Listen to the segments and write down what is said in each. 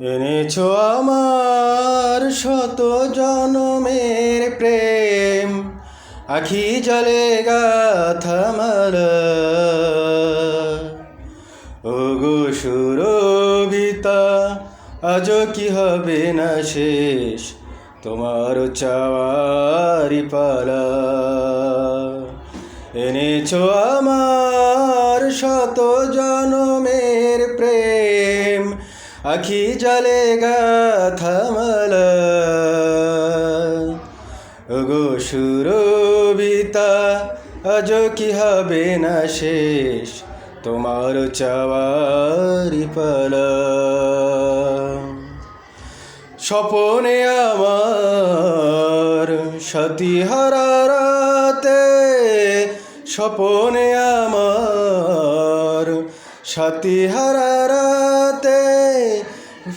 এনেছো আমার শত জনমের প্রেম। আখি জলে গাথামালা ও গো আজ কি হবে না শেষ? তোমার চাওয়ারি পালা। এনেছো আমার শত জনমের আখি জলে গাথামালা গো সুরবিতা আজ কি হবে না শেষ? তোমার চাওয়ারি পালা স্বপনে আমার সতী হারাতে স্বপনে আমার সতী হারাতে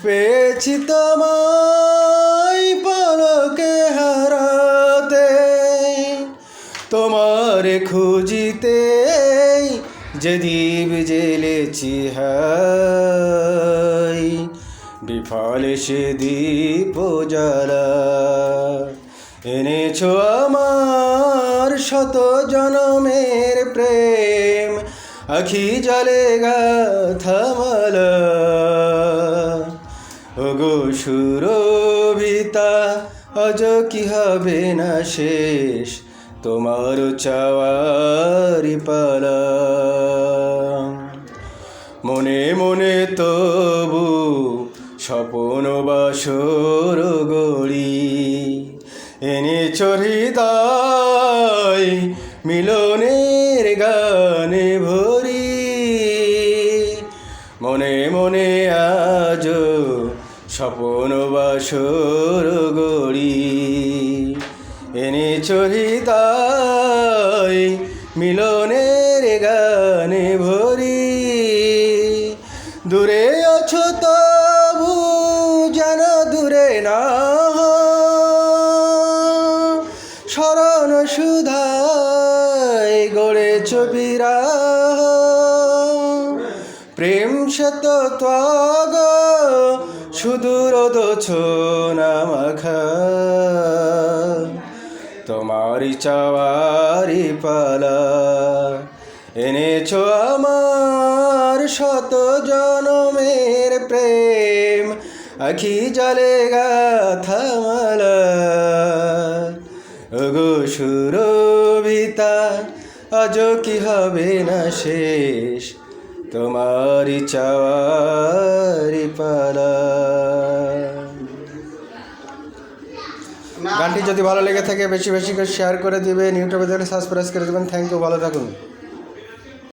পেয়েছি তোমায় পলকে হারাতে। তোমার খুঁজিতে যে দ্বীপ জেলেছি হাই বিফল সে দীপ এনেছো আমার শত জনমের প্রেম, আখি জলে গাথামালা ওগো সুরভিতা, আজ কি হবে না শেষ? তোমার চাওয়ারি পালা। মনে মনে তবু স্বপন বাসর গড়ি এনে হৃদয় মিলনের গানে ভরি। মনে মনে আজ স্বপন বাসর গড়ি এনে হৃদয় মিলনের গানে ভরি। দূরে আছো তবু যেন দূরে না স্মরণ সুধায় গড়ে ছবিরা প্রেম শত ত্যাগ, সুদূর না মাখা তোমারি চাওয়ারি পালা, এনেছো আমার শত জনমের প্রেম, আখি জলে গাথামালা গো সুরভিতা আজ কি হবে না শেষ? তোমারি চাওয়ারি পালা। গানটি যদি ভালো লেগে থাকে, বেশি বেশি করে শেয়ার করে দিবেন, ইউটিউবে দেখলে সাবস্ক্রাইব করে দেবেন। থ্যাংক ইউ ভালো থাকুন।